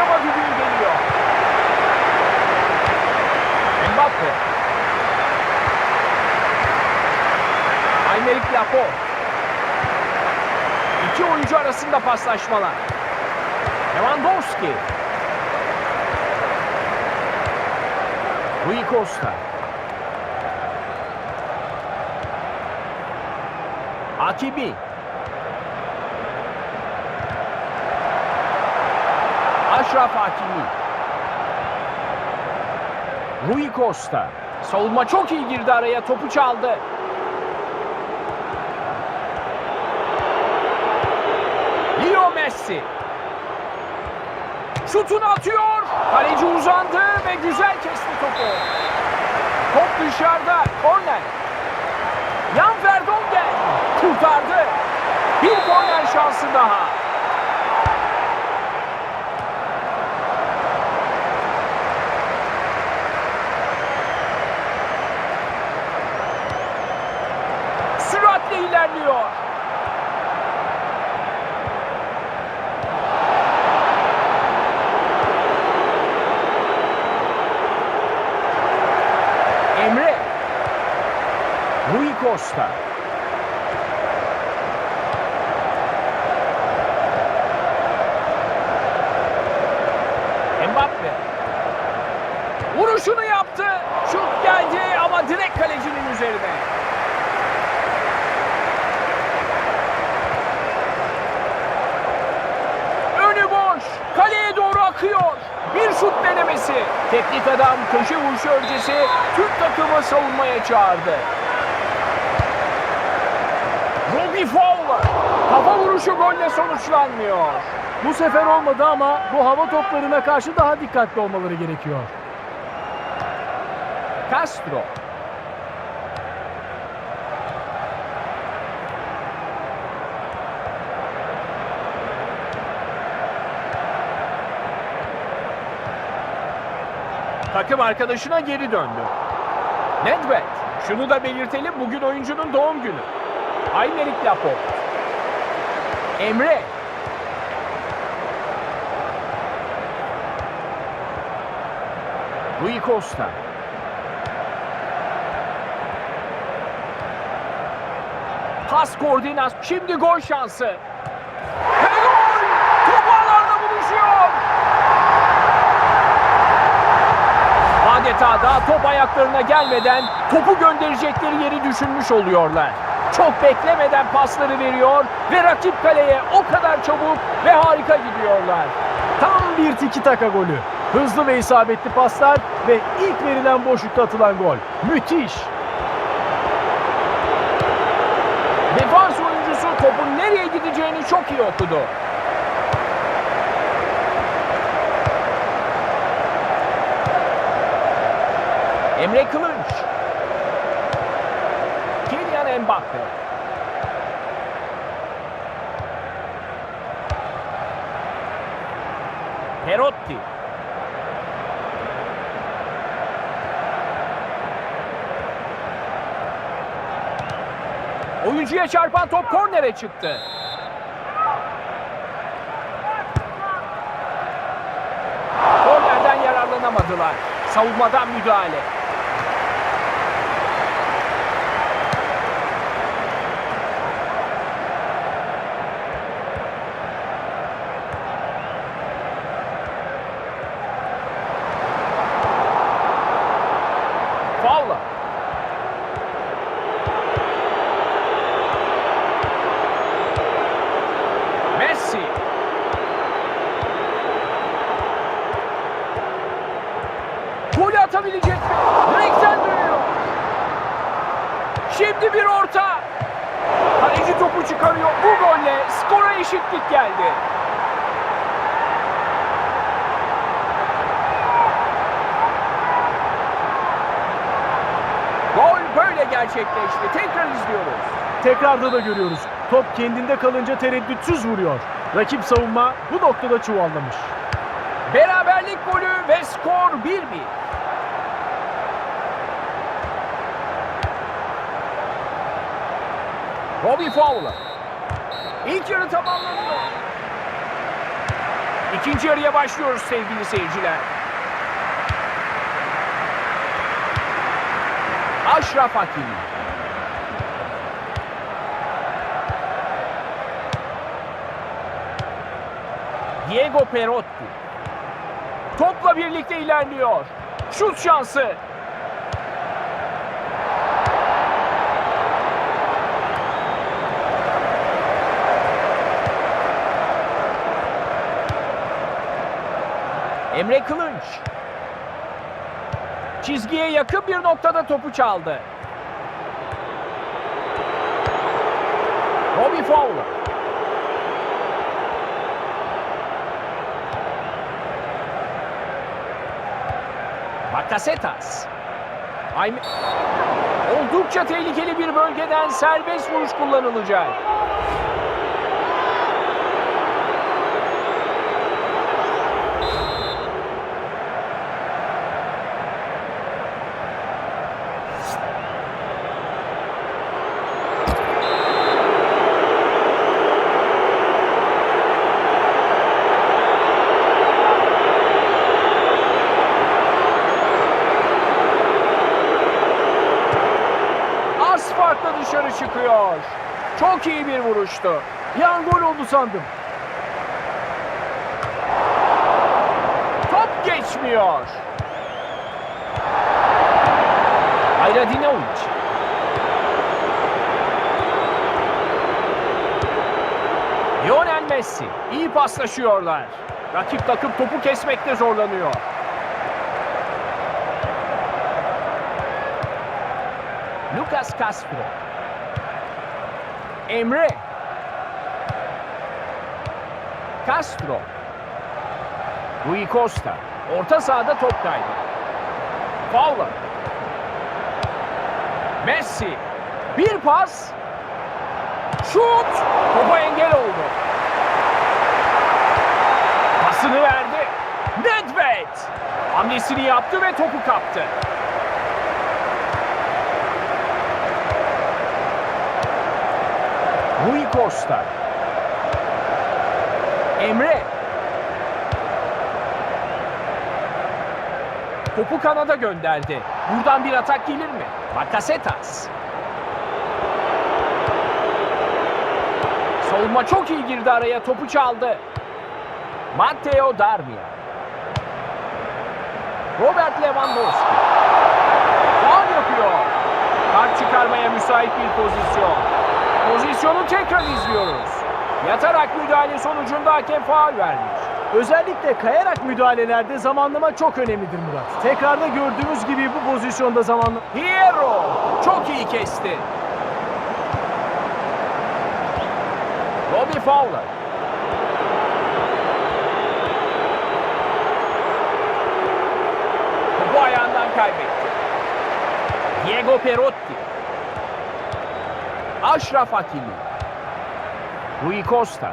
başlama düdüğü geliyor. Mbappe. Aymeric Laporte. İki oyuncu arasında paslaşmalar. Lewandowski. Rui Costa. Hakimi. Aşraf Hakimi. Rui Costa. Savunma çok iyi girdi araya. Topu çaldı. Leo Messi. Şutunu atıyor. Kaleci uzandı ve güzel kesti topu. Top dışarıda. Korner. Jan Vertonghen kurtardı. Bir korner şansı daha. Süratle ilerliyor. Emre. Rui Costa. Mbappe. Vuruşunu yaptı. Şut geldi ama direkt kalecinin üzerine. Önü boş. Kaleye doğru akıyor. Bir şut denemesi. Teknik adam köşe vuruşu öncesi Türk takımı savunmaya çağırdı. Robbie Fowler. Kafa vuruşu golle sonuçlanmıyor. Bu sefer olmadı ama bu hava toplarına karşı daha dikkatli olmaları gerekiyor. Castro. Takım arkadaşına geri döndü. Nedved. Şunu da belirtelim bugün oyuncunun doğum günü. Aymeric Laporte. Emre. Rui Costa. Pas koordinat. Şimdi gol şansı. Adeta daha top ayaklarına gelmeden topu gönderecekleri yeri düşünmüş oluyorlar. Çok beklemeden pasları veriyor ve rakip kaleye o kadar çabuk ve harika gidiyorlar. Tam bir tiki taka golü. Hızlı ve isabetli paslar ve ilk verilen boşlukta atılan gol. Müthiş. Defans oyuncusu topun nereye gideceğini çok iyi okudu. Emre Kılınç. Mbappe. Perotti. Oyuncuya çarpan top kornere çıktı. Kornerden yararlanamadılar. Savunmadan müdahale. Fowler. Messi. Golü atabilecek mi? Direkten dönüyor. Şimdi bir orta. Kaleci topu çıkarıyor. Bu golle skora eşitlik geldi. Gol böyle gerçekleşti. Tekrar izliyoruz. Tekrarda da görüyoruz. Top kendinde kalınca tereddütsüz vuruyor. Rakip savunma bu noktada çuvallamış. Beraberlik golü ve skor 1-1. Robbie Fowler. İlk yarı tamamlanıyor. İkinci yarıya başlıyoruz sevgili seyirciler. Aşraf Hakimi. Diego Perotti. Topla birlikte ilerliyor. Şut şansı. Emre Kılınç. Çizgiye yakın bir noktada topu çaldı. Robbie Fowler. Bakasetas. Ayme... Oldukça tehlikeli bir bölgeden serbest vuruş kullanılacak. Çıkıyor. Çok iyi bir vuruştu. Bir an gol oldu sandım. Top geçmiyor. Hayradinovic. Lionel Messi. iyi paslaşıyorlar. Rakip takım topu kesmekte zorlanıyor. Lucas Castro. Emre. Castro. Rui Costa. Orta sahada top kaydı. Fowler. Messi. Bir pas. Şut. Topa engel oldu. Pasını verdi. Nedved. Hamlesini yaptı ve topu kaptı. Rui Costa. Emre. Topu kanada gönderdi. Buradan bir atak gelir mi? Bakasetas. Savunma çok iyi girdi araya. Topu çaldı. Matteo Darmian. Robert Lewandowski. Faul yapıyor. Kart çıkarmaya müsait bir pozisyon. Pozisyonu tekrar izliyoruz. Yatarak müdahale sonucunda hakem faul vermiş. Özellikle kayarak müdahalelerde zamanlama çok önemlidir Murat. Tekrarda gördüğümüz gibi bu pozisyonda zamanlama... Hierro çok iyi kesti. Robbie Fowler. Topu ayağından kaybetti. Diego Perotti. Aşraf Hakimi. Rui Costa.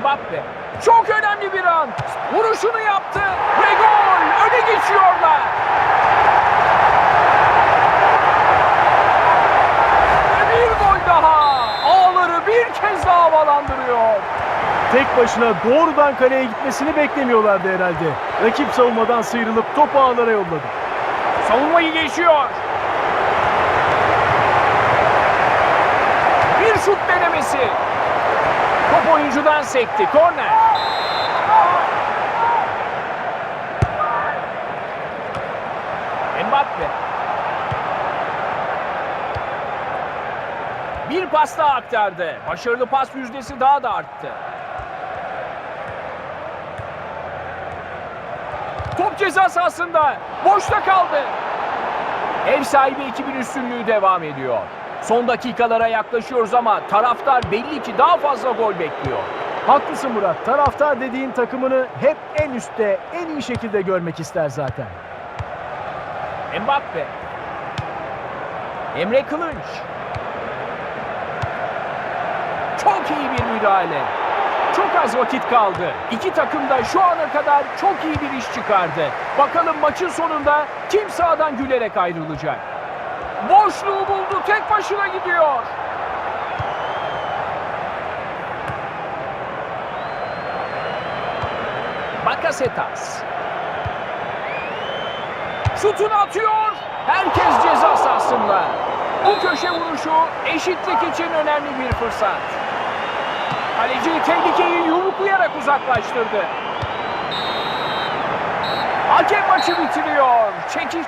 Mbappe. Çok önemli bir an. Vuruşunu yaptı ve gol. Öne geçiyorlar. Ve bir gol daha. Ağları bir kez daha havalandırıyor. Tek başına doğrudan kaleye gitmesini beklemiyorlardı herhalde. Rakip savunmadan sıyrılıp topu ağlara yolladı. Savunmayı geçiyor. Bir şut denemesi. Top oyuncudan sekti. Korner. Mbappe. Bir pas daha aktardı. Başarılı pas yüzdesi daha da arttı. Top ceza sahasında. Boşta kaldı. Ev sahibi ekibin üstünlüğü devam ediyor. Son dakikalara yaklaşıyoruz ama taraftar belli ki daha fazla gol bekliyor. Haklısın Murat. Taraftar dediğin takımını hep en üstte, en iyi şekilde görmek ister zaten. Mbappe. Emre Kılınç. Çok iyi bir müdahale. Çok az vakit kaldı. İki takım da şu ana kadar çok iyi bir iş çıkardı. Bakalım maçın sonunda kim sağdan gülerek ayrılacak. Boşluğu buldu. Tek başına gidiyor. Bakasetas. Şutunu atıyor. Herkes ceza sahasında. Bu köşe vuruşu eşitlik için önemli bir fırsat. Kaleci tehlikeyi yumruklayarak uzaklaştırdı. Hakem maçı bitiriyor. Çekiş